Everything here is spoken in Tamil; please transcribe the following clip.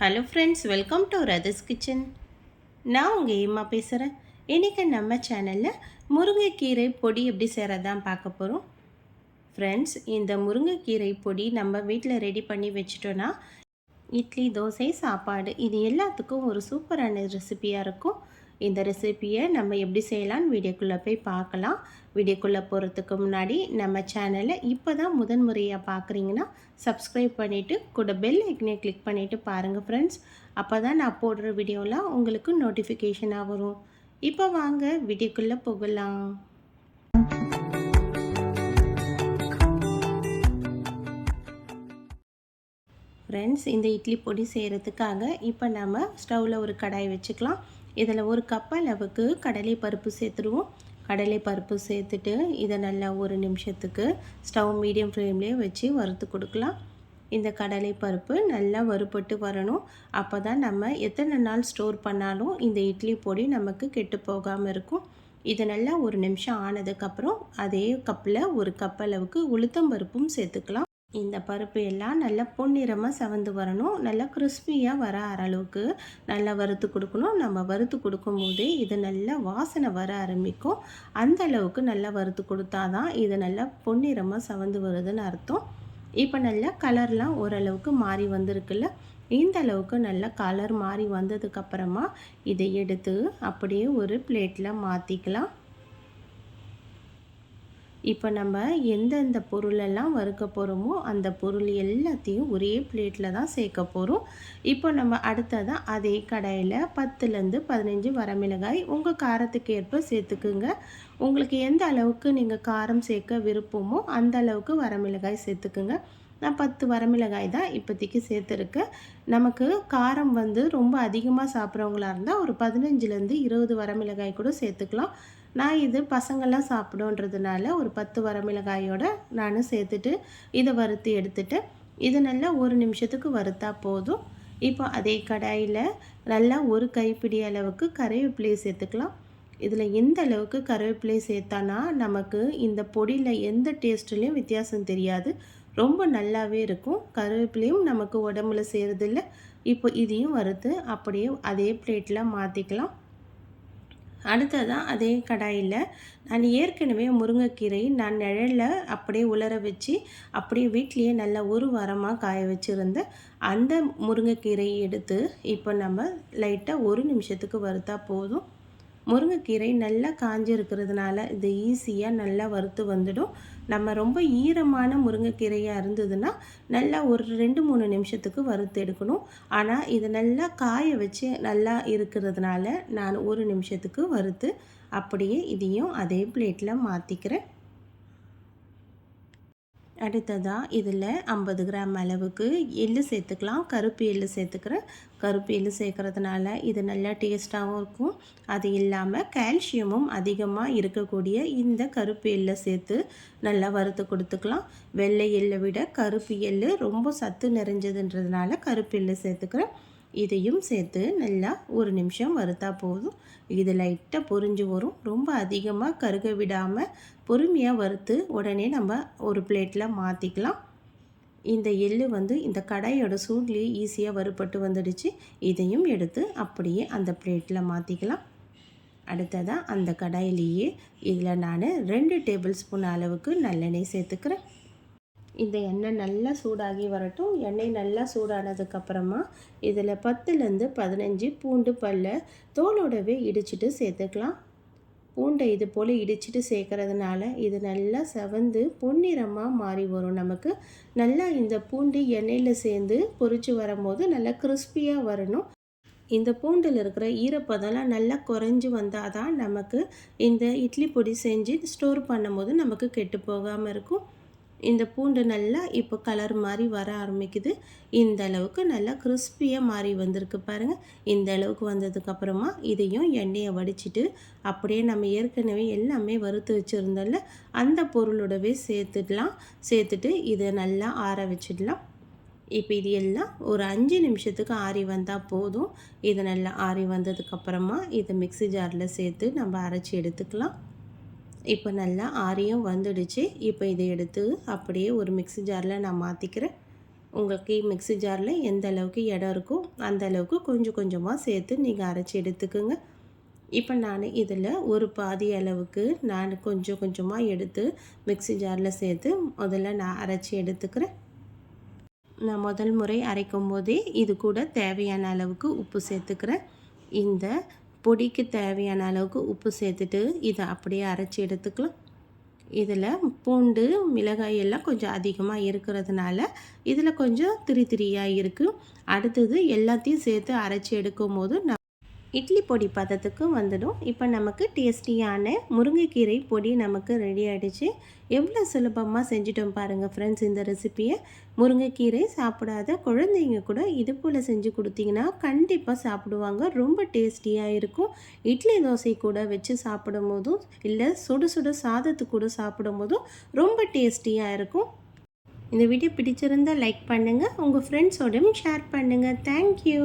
Hello friends welcome to Ratha's kitchen நான் உங்கள் ஏம்மா பேசுகிறேன் இன்றைக்கி நம்ம சேனலில் முருங்கைக்கீரை பொடி எப்படி செய்கிறதான் பார்க்க போகிறோம் ஃப்ரெண்ட்ஸ் இந்த முருங்கைக்கீரை பொடி நம்ம வீட்டில் ரெடி பண்ணி வச்சிட்டோன்னா இட்லி தோசை சாப்பாடு இது எல்லாத்துக்கும் ஒரு சூப்பரான ரெசிபியாக இருக்கும். இந்த ரெசிப்பியை நம்ம எப்படி செய்யலான்னு வீடியோக்குள்ளே போய் பார்க்கலாம். வீடியோக்குள்ளே போகிறதுக்கு முன்னாடி நம்ம சேனலை இப்போ தான் முதன் முறையாக பார்க்குறீங்கன்னா சப்ஸ்கிரைப் பண்ணிவிட்டு கூட பெல் ஐக்கனே கிளிக் பண்ணிவிட்டு பாருங்கள் ஃப்ரெண்ட்ஸ் அப்போ தான் நான் போடுற வீடியோலாம் உங்களுக்கு நோட்டிஃபிகேஷனாக வரும். இப்போ வாங்க வீடியோக்குள்ளே போகலாம். ஃப்ரெண்ட்ஸ் இந்த இட்லி பொடி செய்கிறதுக்காக இப்போ நம்ம ஸ்டவ்வில் ஒரு கடாய் வச்சுக்கலாம். இதில் ஒரு கப் அளவுக்கு கடலை பருப்பு சேர்த்துருவோம். கடலை பருப்பு சேர்த்துட்டு இதை நல்லா ஒரு நிமிஷத்துக்கு ஸ்டவ் மீடியம் ஃப்ளேம்லேயே வச்சு வறுத்து கொடுக்கலாம். இந்த கடலை பருப்பு நல்லா வறுபட்டு வரணும். அப்போ தான் நம்ம எத்தனை நாள் ஸ்டோர் பண்ணாலும் இந்த இட்லி பொடி நமக்கு கெட்டு போகாமல் இருக்கும். இது நல்லா ஒரு நிமிஷம் ஆனதுக்கப்புறம் அதே கப்பில் ஒரு கப் அளவுக்கு உளுத்தம் பருப்பும் சேர்த்துக்கலாம். இந்த பருப்பு எல்லாம் நல்லா பொன்னிறமாக சவந்து வரணும். நல்லா கிறிஸ்பியாக வர அளவுக்கு நல்லா வறுத்து கொடுக்கணும். நம்ம வறுத்து கொடுக்கும்போதே இது நல்லா வாசனை வர ஆரம்பிக்கும். அந்த அளவுக்கு நல்லா வறுத்து கொடுத்தா தான் இது நல்லா பொன்னிறமாக சவந்து வருதுன்னு அர்த்தம். இப்போ நல்லா கலர்லாம் ஓரளவுக்கு மாறி வந்திருக்குல்ல? இந்த அளவுக்கு நல்லா கலர் மாறி வந்ததுக்கப்புறமா இதை எடுத்து அப்படியே ஒரு பிளேட்டில் மாற்றிக்கலாம் இப்போ நம்ம எந்தெந்த பொருளெல்லாம் வறுக்க போகிறோமோ அந்த பொருள் எல்லாத்தையும் ஒரே பிளேட்டில் தான் சேர்க்க போகிறோம் இப்போ நம்ம அடுத்ததாக அதே கடையில் பத்துலேருந்து பதினஞ்சு வரமிளகாய் உங்கள் காரத்துக்கு ஏற்ப சேர்த்துக்குங்க. உங்களுக்கு எந்த அளவுக்கு நீங்கள் காரம் சேர்க்க விருப்பமோ அந்த அளவுக்கு வரமிளகாய் சேர்த்துக்குங்க. நான் பத்து வரமிளகாய் தான் இப்போதைக்கு சேர்த்துருக்கேன் நமக்கு காரம் வந்து ரொம்ப அதிகமாக சாப்பிட்றவங்களா இருந்தால் ஒரு பதினஞ்சுலேருந்து இருபது வரமிளகாய் கூட சேர்த்துக்கலாம். நான் இது பசங்கள்லாம் சாப்பிடுன்றதுனால ஒரு பத்து வரமிளகாயோட நான் சேர்த்துட்டு இதை வறுத்து எடுத்துட்டு இது நல்லா ஒரு நிமிஷத்துக்கு வறுத்தா போதும். இப்போ அதே கடாயில் நல்லா ஒரு கைப்பிடி அளவுக்கு கருவேப்பிலையை சேர்த்துக்கலாம். இதில் எந்த அளவுக்கு கருவேப்பிலை சேர்த்தானா நமக்கு இந்த பொடியில் எந்த டேஸ்ட்லேயும் வித்தியாசம் தெரியாது. ரொம்ப நல்லாவே இருக்கும். கருவேப்பிலையும் நமக்கு உடம்புல சேருதில்ல. இப்போ இதையும் வறுத்து அப்படியே அதே பிளேட்டில் மாற்றிக்கலாம் அடுத்ததாக அதே கடாயில் நான் ஏற்கனவே முருங்கைக்கீரை நான் நிழலில் அப்படியே உலர வச்சு அப்படியே வீட்லேயே நல்லா ஒரு வாரமாக காய வச்சுருந்தேன் அந்த முருங்கைக்கீரையை எடுத்து இப்போ நம்ம லைட்டாக ஒரு நிமிஷத்துக்கு வறுத்தா போதும். முருங்கைக்கீரை நல்லா காஞ்சிருக்கிறதுனால இது ஈஸியாக நல்லா வறுத்து வந்துடும். நம்ம ரொம்ப ஈரமான முருங்கைக்கீரையாக இருந்ததுன்னா நல்லா ஒரு ரெண்டு மூணு நிமிஷத்துக்கு வறுத்து எடுக்கணும். ஆனால் இது நல்லா காய வச்சு நல்லா இருக்கிறதுனால நான் ஒரு நிமிஷத்துக்கு வறுத்து அப்படியே இதையும் அதே பிளேட்டில் மாற்றிக்கிறேன் அடுத்ததாக இதில் ஐம்பது கிராம் அளவுக்கு எள்ளு சேர்த்துக்கலாம். கருப்பு எள்ளு சேர்த்துக்கிறேன் கருப்பு எள்ளு சேர்க்குறதுனால இது நல்லா டேஸ்ட்டாகவும் இருக்கும். அது இல்லாமல் கால்சியமும் அதிகமாக இருக்கக்கூடிய இந்த கருப்பு எள்ளை சேர்த்து நல்லா வறுத்து கொடுத்துக்கலாம். வெள்ளை எள்ளை விட கருப்பு எள்ளு ரொம்ப சத்து நிறைஞ்சதுன்றதுனால கருப்பு எள்ளு சேர்த்துக்கிறேன். இதையும் சேர்த்து நல்லா ஒரு நிமிஷம் வறுத்தா போதும். இது லைட்டாக பொறிஞ்சு வரும். ரொம்ப அதிகமாக கருக விடாமல் பொறுமையாக வறுத்து உடனே நம்ம ஒரு பிளேட்டில் மாற்றிக்கலாம் இந்த எள்ளு வந்து இந்த கடாயோட சூட்லேயே ஈஸியாக வறுப்பட்டு வந்துடுச்சு. இதையும் எடுத்து அப்படியே அந்த பிளேட்டில் மாற்றிக்கலாம் அடுத்ததாக அந்த கடாயிலேயே இதில் நான் ரெண்டு டேபிள் ஸ்பூன் அளவுக்கு நல்லெண்ணெய் சேர்த்துக்கிறேன். இந்த எண்ணெய் நல்லா சூடாகி வரட்டும். எண்ணெய் நல்லா சூடானதுக்கப்புறமா இதில் பத்துலேருந்து பதினஞ்சு பூண்டு பல்ல தோலோடவே இடிச்சிட்டு சேர்த்துக்கலாம். பூண்டை இது போல் இடிச்சிட்டு சேர்க்கறதுனால இது நல்லா செவந்து பொன்னிறமாக மாறி வரும் நமக்கு. நல்லா இந்த பூண்டு எண்ணெயில் சேர்ந்து பொறிச்சு வரும்போது நல்லா கிறிஸ்பியாக வரணும். இந்த பூண்டில் இருக்கிற ஈரப்பதம்லாம் நல்லா குறைஞ்சி வந்தால் தான் நமக்கு இந்த இட்லி பொடி செஞ்சு ஸ்டோர் பண்ணும்போது நமக்கு கெட்டு போகாமல் இருக்கும். இந்த பூண்டு நல்லா இப்போ கலர் மாதிரி வர ஆரம்பிக்குது. இந்த அளவுக்கு நல்லா கிறிஸ்பியாக மாறி வந்திருக்கு பாருங்கள் இந்த அளவுக்கு வந்ததுக்கப்புறமா இதையும் எண்ணெயை வடிச்சிட்டு அப்படியே நம்ம ஏற்கனவே எல்லாமே வறுத்து வச்சுருந்தோம்ல அந்த பொருளோடவே சேர்த்துடலாம். சேர்த்துட்டு இதை நல்லா ஆற வச்சிடலாம். இப்போ இது எல்லாம் ஒரு அஞ்சு நிமிஷத்துக்கு ஆறி வந்தால் போதும். இது நல்லா ஆறி வந்ததுக்கப்புறமா இதை மிக்சி ஜாரில் சேர்த்து நம்ம அரைச்சி எடுத்துக்கலாம். இப்போ நல்லா ஆரியும் வந்துடுச்சு. இப்போ இதை எடுத்து அப்படியே ஒரு மிக்சி ஜாரில் நான் மாற்றிக்கிறேன் உங்களுக்கு மிக்ஸி ஜாரில் எந்த அளவுக்கு இடம் இருக்கோ அந்த அளவுக்கு கொஞ்சம் கொஞ்சமாக சேர்த்து நீங்கள் அரைச்சி எடுத்துக்கோங்க. இப்போ நான் இதில் ஒரு பாதி அளவுக்கு நான் கொஞ்சம் கொஞ்சமாக எடுத்து மிக்ஸி ஜாரில் சேர்த்து முதல்ல நான் அரைச்சி எடுத்துக்கிறேன். நான் முதல் முறை அரைக்கும் போதே இது கூட தேவையான அளவுக்கு உப்பு சேர்த்துக்கிறேன். இந்த பொடிக்கு தேவையான அளவுக்கு உப்பு சேர்த்துட்டு இதை அப்படியே அரைச்சி எடுத்துக்கலாம். இதில் பூண்டு மிளகாய் எல்லாம் கொஞ்சம் அதிகமாக இருக்கிறதுனால இதில் கொஞ்சம் திரி திரியாக இருக்குது. அடுத்தது எல்லாத்தையும் சேர்த்து அரைச்சி எடுக்கும் போது இட்லி பொடி பதத்துக்கு வந்துடும். இப்போ நமக்கு டேஸ்டியான முருங்கைக்கீரை பொடி நமக்கு ரெடி ஆகிடுச்சு எவ்வளோ சுலபமாக செஞ்சுட்டோம் பாருங்கள் ஃப்ரெண்ட்ஸ் இந்த ரெசிப்பியை முருங்கைக்கீரை சாப்பிடாத குழந்தைங்க கூட இது போல் செஞ்சு கொடுத்தீங்கன்னா கண்டிப்பாக சாப்பிடுவாங்க. ரொம்ப டேஸ்டியாக இருக்கும். இட்லி தோசை கூட வச்சு சாப்பிடும் போதும் இல்லை சுடு சுடு சாதத்துக்கு கூட சாப்பிடும் போதும் ரொம்ப டேஸ்டியாக இருக்கும். இந்த வீடியோ பிடிச்சிருந்தால் லைக் பண்ணுங்கள் உங்கள் ஃப்ரெண்ட்ஸோடையும் ஷேர் பண்ணுங்கள் தேங்க்யூ